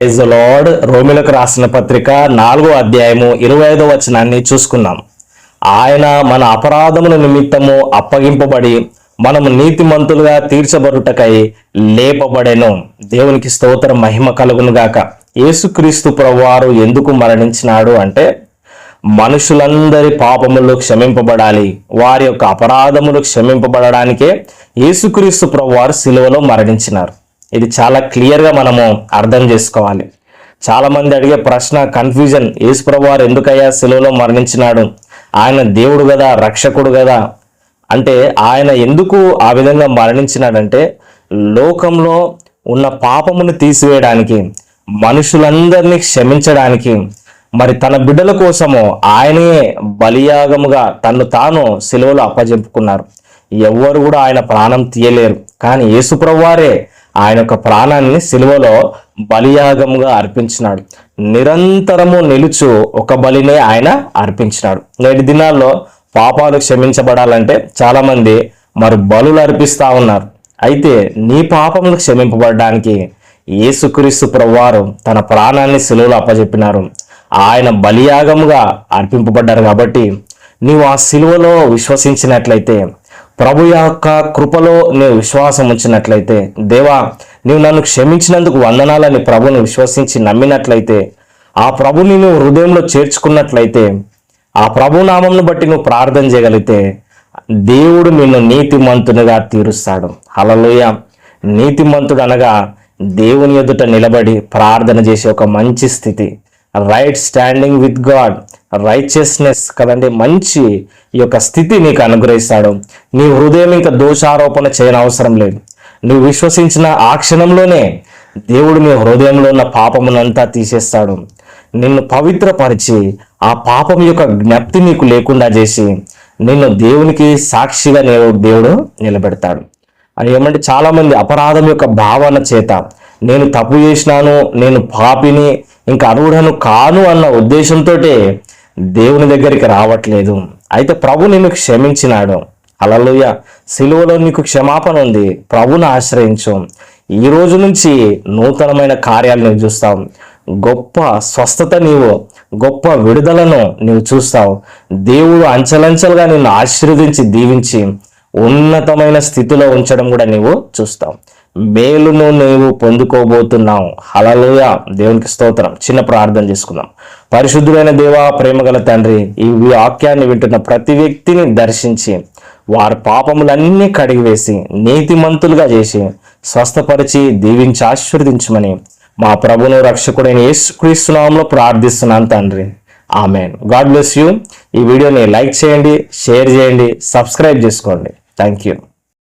Is lord రోమిలకు రాసిన పత్రిక నాలుగో అధ్యాయము ఇరవై ఐదో వచనాన్ని చూసుకున్నాం ఆయన మన అపరాధముల నిమిత్తము అప్పగింపబడి మనము నీతిమంతులుగా తీర్చబడుటకై లేపబడెను. దేవునికి స్తోత్రం మహిమ కలుగును గాక. యేసుక్రీస్తు ప్రభువారు ఎందుకు మరణించినాడు అంటే మనుషులందరి పాపములు క్షమింపబడాలి. వారి యొక్క అపరాధములు క్షమింపబడడానికే యేసుక్రీస్తు ప్రభువారు సిలువలో మరణించినారు. ఇది చాలా క్లియర్గా మనము అర్థం చేసుకోవాలి. చాలామంది అడిగే ప్రశ్న కన్ఫ్యూజన్ యేసు ప్రభువారు ఎందుకయ్యా సిలువలో మరణించినాడు? ఆయన దేవుడు కదా రక్షకుడు కదా? అంటే ఆయన ఎందుకు ఆ విధంగా మరణించినాడంటే లోకంలో ఉన్న పాపమును తీసివేయడానికి మనుషులందరినీ క్షమించడానికి మరి తన బిడ్డల కోసము ఆయనే బలియాగముగా తన్ను తాను సిలువలో అప్పజెప్పుకున్నారు ఎవ్వరు కూడా ఆయన ప్రాణం తీయలేరు. కానీ యేసుప్రవ్వారే ఆయన యొక్క ప్రాణాన్ని సిలువలో బలియాగముగా అర్పించినాడు. నిరంతరము నిలుచు ఒక బలినే ఆయన అర్పించినాడు. నేటి దినాల్లో పాపాలు క్షమించబడాలంటే చాలామంది మరి బలులు అర్పిస్తూ ఉన్నారు. అయితే నీ పాపములు క్షమింపబడడానికి యేసుక్రీస్తు ప్రభువారు తన ప్రాణాన్ని సిలువలో అప్పజెప్పినారు. ఆయన బలియాగముగా అర్పింపబడ్డారు కాబట్టి నీవు ఆ సిలువలో విశ్వసించినట్లయితే ప్రభు యొక్క కృపలో నీవు విశ్వాసం ఉంచినట్లయితే దేవా నీవు నన్ను క్షమించినందుకు వందనాలని ప్రభుని విశ్వసించి నమ్మినట్లయితే ఆ ప్రభుని నువ్వు హృదయంలో చేర్చుకున్నట్లయితే ఆ ప్రభునామంను బట్టి నువ్వు ప్రార్థన చేయగలిగితే దేవుడు నిన్ను నీతిమంతునిగా తీరుస్తాడు. అలలోయ నీతిమంతుడు అనగా దేవుని ఎదుట నిలబడి ప్రార్థన చేసే ఒక మంచి స్థితి. Right standing with God righteousness కదండి మంచి ఈ యొక్క స్థితి నీకు అనుగ్రహిస్తాడు. నీ హృదయం ఇంకా దోషారోపణ చేయనవసరం లేదు. నువ్వు విశ్వసించిన ఆ క్షణంలోనే దేవుడు నీ హృదయంలో ఉన్న పాపమునంతా తీసేస్తాడు. నిన్ను పవిత్రపరిచి ఆ పాపం యొక్క జ్ఞప్తి నీకు లేకుండా చేసి నిన్ను దేవునికి సాక్షిగా నేను దేవుడు నిలబెడతాడు. అని ఏమంటే చాలామంది అపరాధం యొక్క భావన చేత నేను తప్పు చేసినాను నేను పాపిని ఇంకా అర్హుడను కాను అన్న ఉద్దేశంతో దేవుని దగ్గరికి రావట్లేదు. అయితే ప్రభు నిన్ను క్షమించినాడు. అలలుయ సిలువలో నీకు క్షమాపణ ఉంది. ప్రభుని ఆశ్రయించు. ఈ రోజు నుంచి నూతనమైన కార్యాలు నువ్వు చూస్తావు. గొప్ప స్వస్థత నీవు గొప్ప విడుదలను నీవు చూస్తావు. దేవుడు అంచెలంచెలుగా నిన్ను ఆశీర్వదించి దీవించి ఉన్నతమైన స్థితిలో ఉంచడం కూడా నీవు చూస్తావు. మేలును నీవు పొందుకోబోతున్నావు హలలుయ దేవునికి స్తోత్రం. చిన్న ప్రార్థన చేసుకుందాం. పరిశుద్ధుడైన దేవా ప్రేమగల తండ్రి ఈ వాక్యాన్ని వింటున్న ప్రతి వ్యక్తిని దర్శించి వారి పాపములన్నీ కడిగివేసి నీతిమంతులుగా చేసి స్వస్థపరిచి దీవించి ఆశీర్వదించమని మా ప్రభును రక్షకుడైన యేసుక్రీస్తునామంలో ప్రార్థిస్తున్నాను తండ్రి. ఆమెన్. God bless you. ఈ వీడియోని లైక్ చేయండి షేర్ చేయండి సబ్స్క్రైబ్ చేసుకోండి. Thank you